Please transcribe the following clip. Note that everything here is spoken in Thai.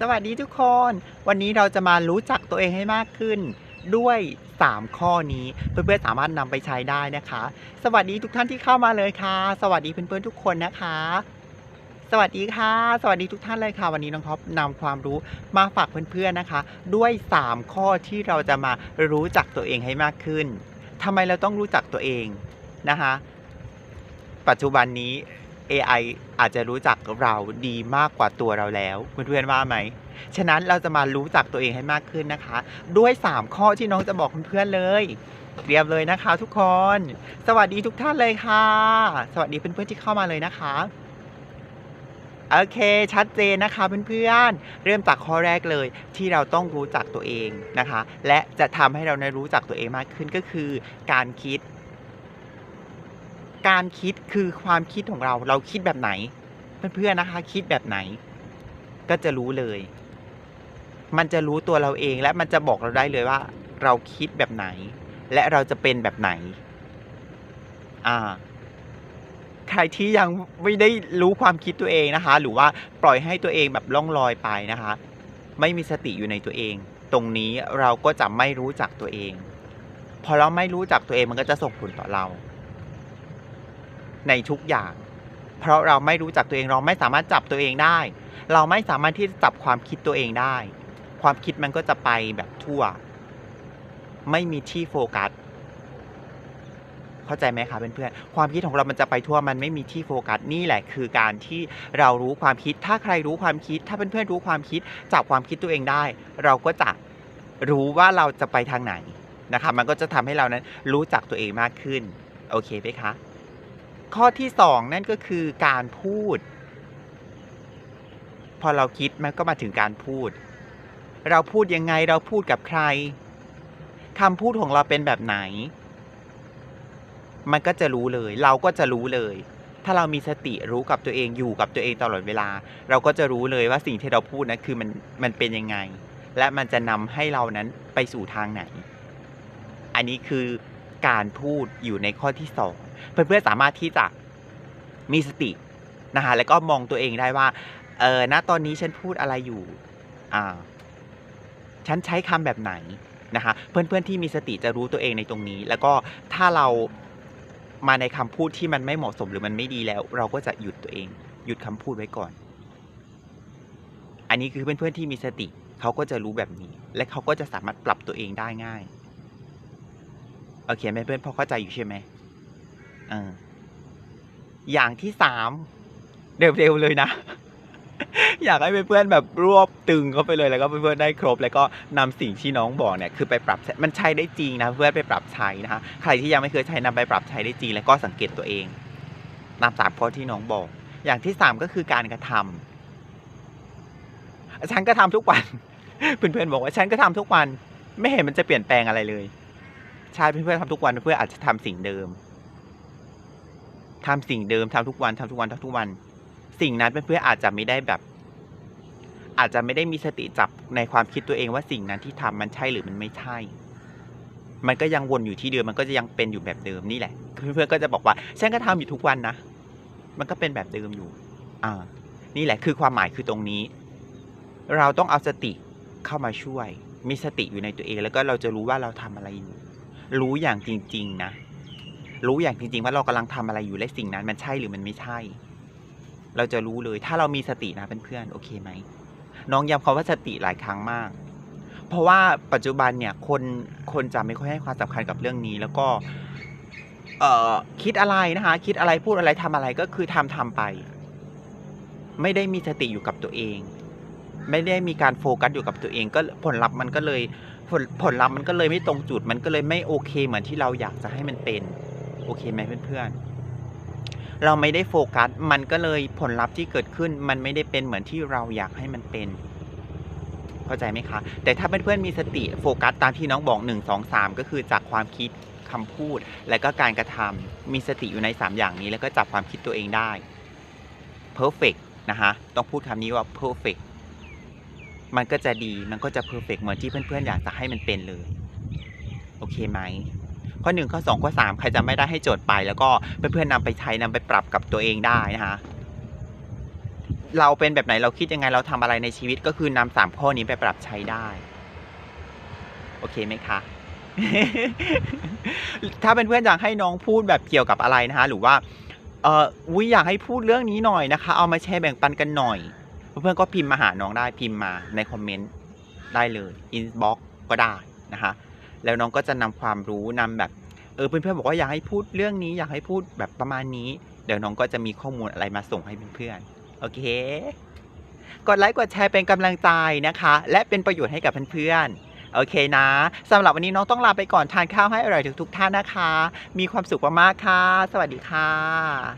สวัสดีทุกคน วันนี้เราจะมารู้จักตัวเองให้มากขึ้น ด้วย 3 ข้อนี้เพื่อนๆสามารถนำไปใช้ได้นะคะ สวัสดีทุกท่านที่เข้ามาเลยค่ะ สวัสดีเพื่อนๆทุกคนนะคะ สวัสดีค่ะ สวัสดีทุกท่านเลยค่ะ วันนี้น้องท็อปนำความรู้มาฝากเพื่อนๆนะคะ ด้วย 3 ข้อที่เราจะมารู้จักตัวเองให้มากขึ้นทำไมเราต้องรู้จักตัวเองนะคะ ปัจจุบันนี้ AI อาจจะรู้จักเราดีมากกว่าตัวเราแล้วเพื่อนๆว่าไหม ฉะนั้นเราจะมารู้จักตัวเองให้มากขึ้นนะคะ ด้วย 3 ข้อที่น้องจะบอกเพื่อนๆเลยเตรียมเลยนะคะ ทุกคน สวัสดีทุกท่านเลยค่ะ สวัสดีเพื่อนๆที่เข้ามาเลยนะคะโอเค ชัดเจนนะคะเพื่อนๆ เริ่มจากข้อแรกเลยที่เราต้องรู้จักตัวเองนะคะ และจะทำให้เราได้รู้จักตัวเองมากขึ้นก็คือ การคิด การคิดคือความคิดของเรา เราคิดแบบไหน เพื่อนๆนะคะ คิดแบบไหน ก็จะรู้เลย มันจะรู้ตัวเราเองและมันจะบอกเราได้เลยว่า เราคิดแบบไหน และเราจะเป็นแบบไหน อ่า ใครที่ยังไม่ได้รู้ความคิดตัวเองนะคะ หรือว่าปล่อยให้ตัวเองแบบล่องลอยไปนะคะ ไม่มีสติอยู่ในตัวเอง ตรงนี้เราก็จะไม่รู้จักตัวเองพอเราไม่รู้จักตัวเองมันก็จะส่งผลต่อเรา ในทุกอย่าง เพราะเราไม่รู้จักตัวเองเราไม่สามารถจับตัวเองได้ เราไม่สามารถที่จะจับความคิดตัวเองได้ ความคิดมันก็จะไปแบบทั่ว ไม่มีที่โฟกัสเข้าใจไหมคะเพื่อนๆความคิดของเรามันจะไปทั่วมันไม่มีที่โฟกัสนี่แหละ คือการที่เรารู้ความคิด ถ้าใครรู้ความคิด ถ้าเพื่อนๆรู้ความคิดจับความคิดตัวเองได้ เราก็จะรู้ว่าเราจะไปทางไหนนะคะมันก็จะทำให้เรานั้นรู้จักตัวเองมากขึ้น โอเคไหมคะ ข้อที่สองนั่นก็คือการพูด พอเราคิดมันก็มาถึงการพูด เราพูดยังไงเราพูดกับใครคำพูดของเราเป็นแบบไหน มันก็จะรู้เลย เราก็จะรู้เลย ถ้าเรามีสติรู้กับตัวเองอยู่กับตัวเองตลอดเวลา เราก็จะรู้เลยว่าสิ่งที่เราพูดนั้นคือมันมันเป็นยังไง และมันจะนำให้เรานั้นไปสู่ทางไหน อันนี้คือการพูดอยู่ในข้อที่สอง เพื่อนๆสามารถที่จะมีสตินะคะแล้วก็มองตัวเองได้ว่า เออณตอนนี้ฉันพูดอะไรอยู่อ่าฉันใช้คำแบบไหนนะคะ เพื่อนๆที่มีสติจะรู้ตัวเองในตรงนี้ แล้วก็ถ้าเรามาในคำพูดที่มันไม่เหมาะสมหรือมันไม่ดีแล้ว เราก็จะหยุดตัวเอง หยุดคำพูดไว้ก่อน อันนี้คือเพื่อนๆที่มีสติเขาก็จะรู้แบบนี้ และเขาก็จะสามารถปรับตัวเองได้ง่ายโอเคไหมเพื่อนพอเข้าใจอยู่ใช่ไหม อย่างที่สามเร็วๆเลยนะ อยากให้เพื่อนๆแบบรวบตึงเข้าไปเลยแล้วก็เพื่อนๆได้ครบ แล้วก็นำสิ่งที่น้องบอกเนี่ยคือไปปรับมันใช้ได้จริงนะเพื่อนไปปรับใช้นะคะใครที่ยังไม่เคยใช้นำไปปรับใช้ได้จริง แล้วก็สังเกตตัวเองตามสามข้อที่น้องบอก อย่างที่สามก็คือการกระทำฉันก็ทำทุกวัน เพื่อนๆบอกว่าฉันก็ทำทุกวัน ไม่เห็นมันจะเปลี่ยนแปลงอะไรเลยใช่เพื่อนๆทำทุกวันเพื่อนอาจจะทำสิ่งเดิม ทำสิ่งเดิมทำทุกวันทำทุกวันทำทุกวัน สิ่งนั้นเพื่อนๆอาจจะไม่ได้แบบ อาจจะไม่ได้มีสติจับในความคิดตัวเองว่าสิ่งนั้นที่ทำมันใช่หรือมันไม่ใช่ มันก็ยังวนอยู่ที่เดิมมันก็จะยังเป็นอยู่แบบเดิมนี่แหละเพื่อนๆก็จะบอกว่าฉันก็ทำอยู่ทุกวันนะมันก็เป็นแบบเดิมอยู่ อ่า นี่แหละคือความหมายคือตรงนี้ เราต้องเอาสติเข้ามาช่วย มีสติอยู่ในตัวเอง แล้วก็เราจะรู้ว่าเราทำอะไรอยู่ รู้อย่างจริง ๆ นะ รู้อย่างจริง ๆ ว่าเรากำลังทำอะไรอยู่และสิ่งนั้น มันใช่หรือมันไม่ใช่ เราจะรู้เลย ถ้าเรามีสตินะเพื่อนๆโอเคไหมน้องย้ำคำว่าสติหลายครั้งมาก เพราะว่าปัจจุบันเนี่ยคนคนจะไม่ค่อยให้ความสำคัญกับเรื่องนี้ แล้วก็เอ่อคิดอะไรนะคะ คิดอะไรพูดอะไรทำอะไรก็คือทำทำไป ไม่ได้มีสติอยู่กับตัวเอง ไม่ได้มีการโฟกัสอยู่กับตัวเอง ก็ผลลัพธ์มันก็เลยผลผลลัพธ์มันก็เลยไม่ตรงจุด มันก็เลยไม่โอเคเหมือนที่เราอยากจะให้มันเป็น โอเคไหมเพื่อนๆ เราไม่ได้โฟกัส มันก็เลยผลลัพธ์ที่เกิดขึ้น มันไม่ได้เป็นเหมือนที่เราอยากให้มันเป็นเข้าใจไหมคะ แต่ถ้าเพื่อนๆมีสติโฟกัสตามที่น้องบอกหนึ่งสองสามก็คือจากความคิดคำพูด และก็การกระทำมีสติอยู่ในสามอย่างนี้ แล้วก็จับความคิดตัวเองได้ perfect นะคะต้องพูดคำนี้ว่า perfect มันก็จะดี มันก็จะ perfect เหมือนที่เพื่อนๆ อยากจะให้มันเป็นเลย โอเคไหม ข้อหนึ่งข้อสองข้อสามใครจำไม่ได้ให้โจทย์ไป แล้วก็เพื่อนๆนำไปใช้นำไปปรับกับตัวเองได้นะคะเราเป็นแบบไหนเราคิดยังไงเราทำอะไรในชีวิตก็คือนำสามข้อนี้ไปปรับใช้ได้ โอเคไหมคะถ้าเป็นเพื่อนอยากให้น้องพูดแบบเกี่ยวกับอะไรนะคะ หรือว่าเอออุ้ยอยากให้พูดเรื่องนี้หน่อยนะคะ เอามาแชร์แบ่งปันกันหน่อย เพื่อนๆก็พิมพ์มาหาน้องได้พิมพ์มาในคอมเมนต์ได้เลยอินบ็อกก็ได้นะคะ แล้วน้องก็จะนำความรู้นำแบบเออเพื่อนๆบอกว่าอยากให้พูดเรื่องนี้อยากให้พูดแบบประมาณนี้ เดี๋ยวน้องก็จะมีข้อมูลอะไรมาส่งให้เพื่อนๆโอเค กดไลค์กดแชร์เป็นกำลังใจนะคะ และเป็นประโยชน์ให้กับเพื่อนๆโอเคนะสำหรับวันนี้น้องต้องลาไปก่อนทานข้าวให้อร่อยทุกๆท่านนะคะ มีความสุขมากๆค่ะ สวัสดีค่ะ